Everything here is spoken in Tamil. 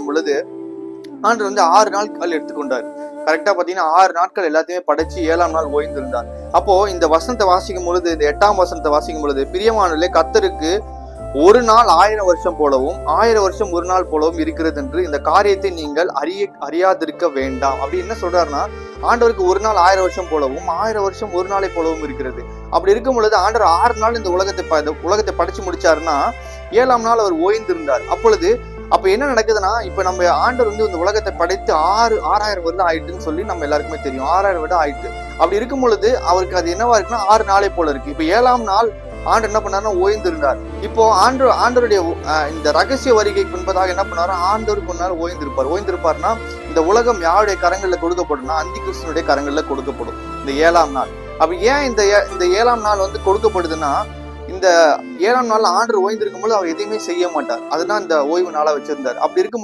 பண்ணும் பொழுது ஆண்டு வந்து ஆறு நாட்கள் எடுத்துக்கொண்டார். கரெக்டா பாத்தீங்கன்னா ஆறு நாட்கள் எல்லாத்தையுமே படைச்சு ஏழாம் நாள் ஓய்ந்திருந்தார். அப்போ இந்த வசனத்தை வாசிக்கும் பொழுது இந்த எட்டாம் வசனத்தை வாசிக்கும் பொழுது பிரியமானலே கத்தருக்கு ஒரு நாள் ஆயிரம் வருஷம் போலவும் ஆயிரம் வருஷம் ஒரு நாள் போலவும் இருக்கிறது என்று இந்த காரியத்தை நீங்கள் அறிய அறியாதிருக்க வேண்டாம். அப்படி என்ன சொல்றாருன்னா ஆண்டவருக்கு ஒரு நாள் ஆயிரம் வருஷம் போலவும் ஆயிரம் வருஷம் ஒரு நாளை போலவும் இருக்கிறது. அப்படி இருக்கும் பொழுது ஆண்டவர் ஆறு நாள் இந்த உலகத்தை உலகத்தை படிச்சு முடிச்சாருன்னா ஏழாம் நாள் அவர் ஓய்ந்திருந்தார். அப்பொழுது அப்ப என்ன நடக்குதுன்னா இப்ப நம்ம ஆண்டர் வந்து இந்த உலகத்தை படைத்து ஆறு ஆறாயிரம் வருடம் ஆயிட்டுன்னு சொல்லி நம்ம எல்லாருக்குமே தெரியும். ஆறாயிரம் வருடம் ஆயிட்டு. அப்படி இருக்கும் பொழுது அவருக்கு அது என்னவா இருக்குன்னா ஆறு நாளை போல இருக்கு. இப்ப ஏழாம் நாள் ஆண்டு என்ன பண்ணாருன்னா ஓய்ந்திருந்தார். இப்போ ஆண்டு ஆண்டவருடைய இந்த ரகசிய வருகைக்கு முன்பதாக என்ன பண்ணாரு ஆண்டவர் கொஞ்ச ஓய்ந்திருப்பார். ஓய்ந்திருப்பார்னா இந்த உலகம் யாருடைய கரங்கள்ல கொடுக்கப்படும்னா அந்தி கிருஷ்ணனுடைய கரங்கள்ல கொடுக்கப்படும். இந்த ஏழாம் நாள். அப்ப ஏன் இந்த ஏ- இந்த ஏழாம் நாள் வந்து கொடுக்கப்படுதுன்னா இந்த ஏழாம் நாள் ஆண்டு ஓய்ந்திருக்கும் போது அவர் எதையுமே செய்ய மாட்டார். அதுதான் இந்த ஓய்வு நாளா வச்சிருந்தார். அப்படி இருக்கும்